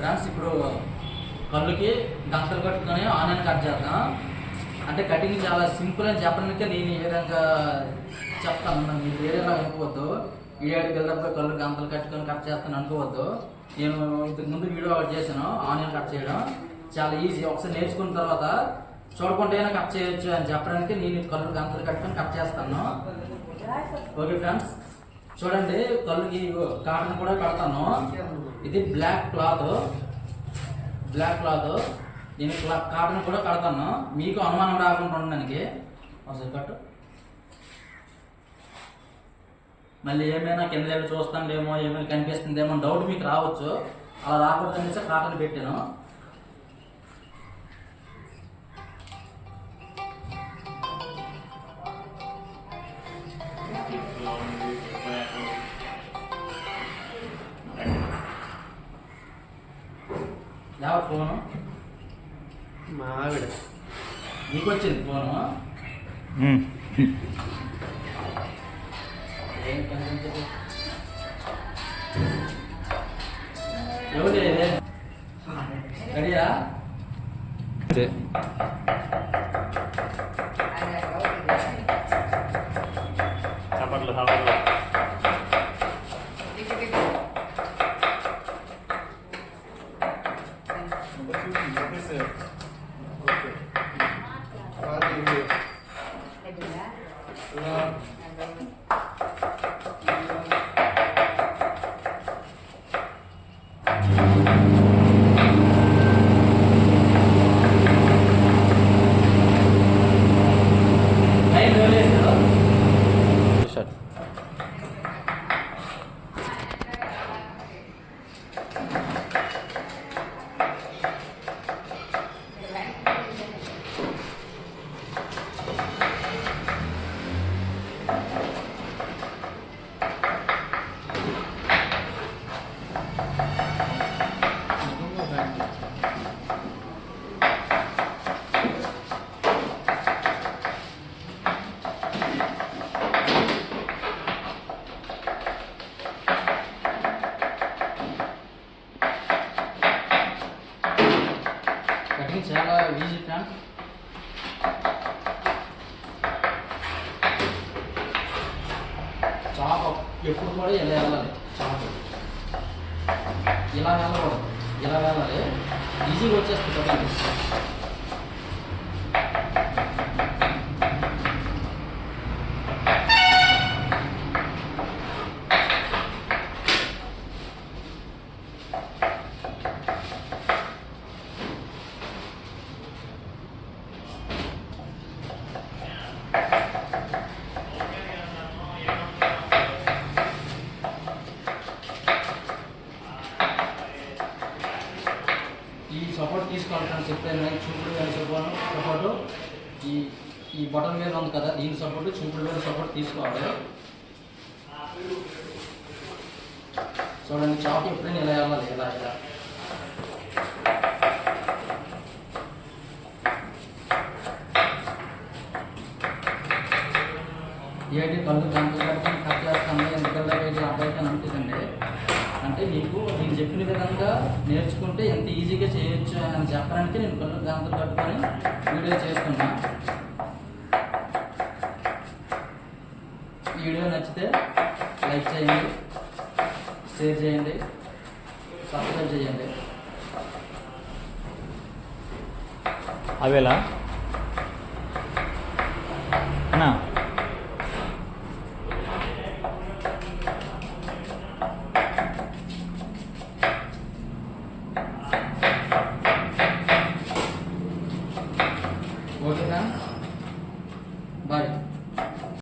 Friends ఇప్పుడు కళ్ళుకి గంతలు కట్టుకొని ఆనియన్ కట్ చేద్దాం. అంటే కటింగ్ చాలా సింపుల్ అని చెప్పడానికే నేను ఈ విధంగా చెప్తాను. నన్ను మీరు వేరేలా అనుకోవద్దు. వీడియోకి వెళ్ళినప్పుడు కళ్ళు గంతలు కట్టుకొని కట్ చేస్తాను అనుకోవద్దు. నేను ఇంతకు ముందు వీడియో ఒకటి చేశాను ఆనియన్ కట్ చేయడం. చాలా ఈజీ. ఒకసారి నేర్చుకున్న తర్వాత చూడకుంటేనే కట్ చేయొచ్చు అని చెప్పడానికి నేను కళ్ళు గంతలు కట్టుకొని కట్ చేస్తాను. Okay friends? చూడండి కళ్ళుకి కాటన్ కూడా పెడతాను. ఇది బ్లాక్ క్లాత్ బ్లాక్ క్లాత్ దీని క్లా- కాటన్ కూడా కడతాను. మీకు అనుమానం రాకుండా ఉండడానికి. ఒకసారి కట్టు మళ్ళీ ఏమైనా కింద ఏమి చూస్తాండేమో ఏమైనా కనిపిస్తుందేమో డౌట్ మీకు రావచ్చు. అలా రాకూడదు అనేసి కాటన్ పెట్టాను. ఎవరు ఫోను మా ఆవిడ నీకు వచ్చింది ఫోను ఏం కనిపించదు ఎవరు రెడీయా చప్పట్లు చప్పట్లు Number 15, officer. Okay. Party here. Cutting చాలా ఈజీ ఫ్రెండ్ చాప ఎప్పుడు కూడా ఇలా వెళ్ళాలి? చాప ఇలా వెళ్ళకూడదు. ఇలా వెళ్ళాలి. ఈజీగా వచ్చేస్తుంది కటింగ్ ఈ కాన్ఫరెన్స్ చెప్పాను. ఫ్రెండ్స్ కానీ చూపుడు కానీ సపోర్ట్ సపోర్టు. ఈ ఈ బటన్ మీద ఉంది కదా దీని సపోర్ట్ చూపుడు మీద సపోర్ట్ తీసుకోవాలి. చూడండి చాప్ ఎప్పుడైనా ఇలా వెళ్ళాలి ఇలా ఇలా. ఏంటి కళ్ళు గంటలు అంటే నీకు నేను చెప్పిన విధంగా నేర్చుకుంటే ఎంత ఈజీగా చేయొచ్చు అని చెప్పడానికి నేను కళ్ళు గంటలు కట్టుకొని వీడియో చేస్తున్నా. ఈ వీడియో నచ్చితే లైక్ చేయండి షేర్ చేయండి సబ్స్క్రైబ్ చేయండి. అవేలా? అన్నా.